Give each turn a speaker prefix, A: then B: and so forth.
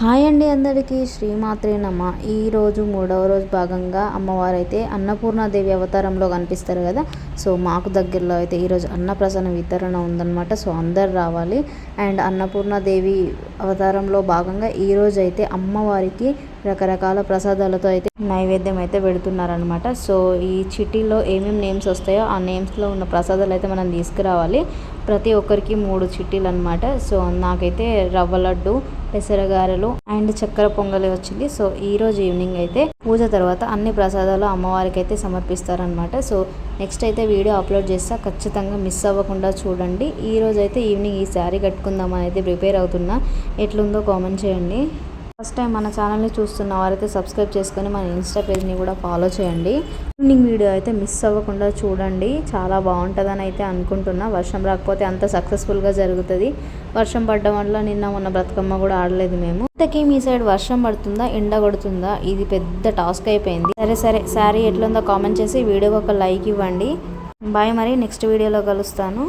A: Hi అండి అందరికీ. శ్రీమాత్రే నమ. ఈరోజు మూడవ రోజు భాగంగా అమ్మవారు అయితే అన్నపూర్ణాదేవి అవతారంలో కనిపిస్తారు కదా. సో మాకు దగ్గరలో అయితే ఈరోజు అన్నప్రసన్న వితరణ ఉందన్నమాట. సో అందరు రావాలి. అండ్ అన్నపూర్ణాదేవి అవతారంలో భాగంగా ఈరోజు అయితే అమ్మవారికి రకరకాల ప్రసాదాలతో అయితే నైవేద్యం అయితే పెడుతున్నారనమాట సో ఈ చిటీలో ఏమేమి నేమ్స్ వస్తాయో ఆ నేమ్స్లో ఉన్న ప్రసాదాలు అయితే మనం తీసుకురావాలి. ప్రతి ఒక్కరికి మూడు చిట్టీలు అనమాట సో నాకైతే రవ్వ లడ్డు పెసరగారెలు అండ్ చక్కెర పొంగలి వచ్చింది. సో ఈ రోజు ఈవినింగ్ అయితే పూజ తర్వాత అన్ని ప్రసాదాలు అమ్మవారికి అయితే సమర్పిస్తారనమాట సో నెక్స్ట్ అయితే వీడియో అప్లోడ్ చేస్తా. ఖచ్చితంగా మిస్ అవ్వకుండా చూడండి. ఈ రోజు అయితే ఈవినింగ్ ఈ శారీ కట్టుకుందామని అయితే ప్రిపేర్ అవుతున్నా. ఎట్లుందో కామెంట్ చేయండి. ఫస్ట్ టైం మన ఛానల్ని చూస్తున్న వారైతే సబ్స్క్రైబ్ చేసుకొని మన ఇన్స్టా పేజ్ని కూడా ఫాలో చేయండి. ఈవినింగ్ వీడియో అయితే మిస్ అవ్వకుండా చూడండి. చాలా బాగుంటుందని అయితే అనుకుంటున్నా. వర్షం రాకపోతే అంత సక్సెస్ఫుల్గా జరుగుతుంది. వర్షం పడడం వల్ల నిన్న మొన్న బ్రతుకమ్మ కూడా ఆడలేదు మేము. ఇంతకీ మీ సైడ్ వర్షం పడుతుందా ఎండ కొడుతుందా? ఇది పెద్ద టాస్క్ అయిపోయింది. సరే సరే. శారీ ఎట్లుందో కామెంట్ చేసి వీడియోకి ఒక లైక్ ఇవ్వండి. బాయ్ మరి నెక్స్ట్ వీడియోలో కలుస్తాను.